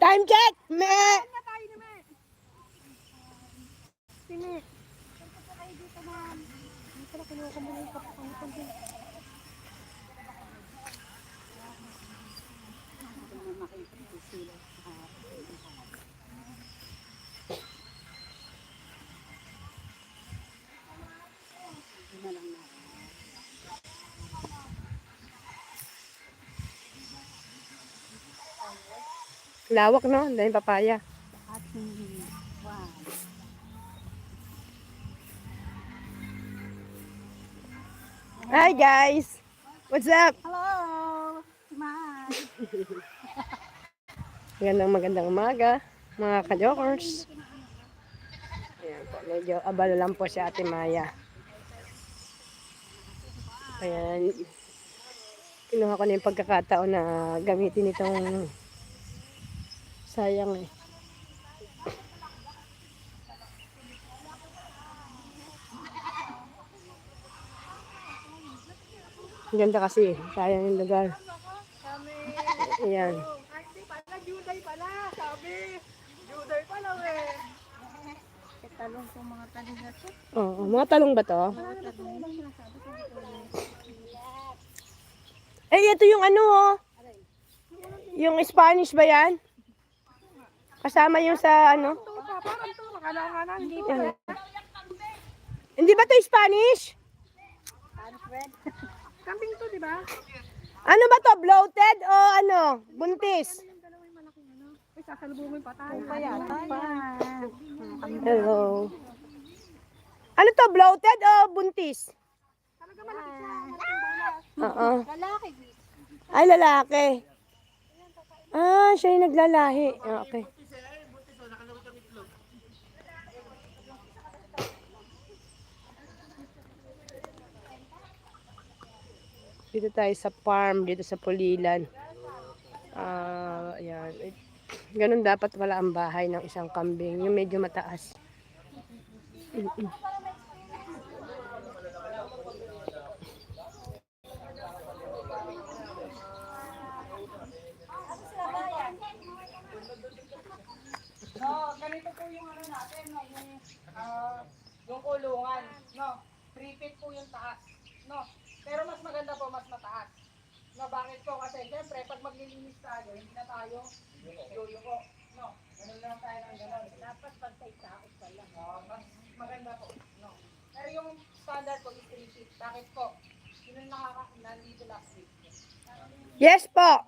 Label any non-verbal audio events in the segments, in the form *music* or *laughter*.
Time check! Me! Lawak no? Dahil papaya. Hi guys! What's up? Hello! Simay! Magandang magandang umaga, mga ka-jokers. Ayan po, medyo abala lang po si Ate Maya. Ayan, kinuha ko na yung pagkakataon na gamitin itong sayang eh. Ang Ganda kasi, sayang yung lugar. Ayan. Pala, Juday pala! Sabi! Juday pala eh! Talong po mga talong na to. Mga talong ba to? Eh, ito yung ano oh. Yung Spanish ba yan? Kasama yung sa ano? Hindi ba to Spanish? Kambing to, di ba? Ano ba to? Bloated o ano? Buntis? Ay, sasalubungin pa tayo. Hello. Ano to? Bloated o buntis? Talaga malaki siya. Oo. Lalaki. Ay, lalaki. Ah, siya yung naglalahi. Ah, Okay. Dito tayo sa farm, dito sa Pulilan. Ah, ayan. Ganun dapat wala ang bahay ng isang kambing. Yung medyo mataas. Mm-mm. No, ganito po yung ano natin, no, yung, ah, yung no. Three feet po yung taas, no. Pero mas maganda po, mas mataas. No, bakit po? Kasi syempre, pag maglilinis tayo, hindi na tayo yuyuko, no. Ganun lang tayo ng ganun. Dapat pag sa itaos pala. No, mas maganda po, no. Pero yung standard po is three feet. Bakit po? Yun ang nakaka, nandito last week. Yes po.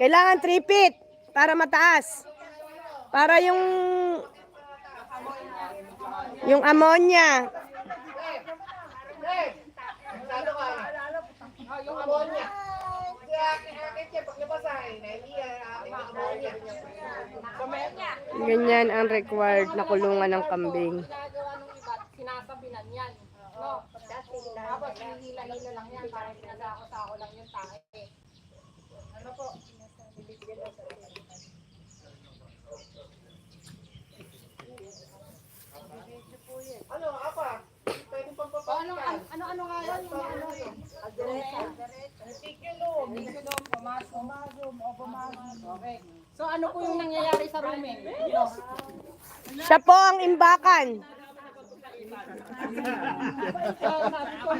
Kailangan 3 feet para mataas. Para yung yung ammonia. Ah, yung ammonia. Ang may, Ganyan ang required na kulungan ng kambing. iba, sinasabinan yan. No? Tapos hinihila-hila lang yan, parang pinag-ako-sako lang yung tae. Ano po? Ano, apa? Pwede pang Ano, ano, ano nga yan? Ano, ano? Reticulum. So, ano po yung nangyayari sa rooming? Siya po ang imbakan. *laughs*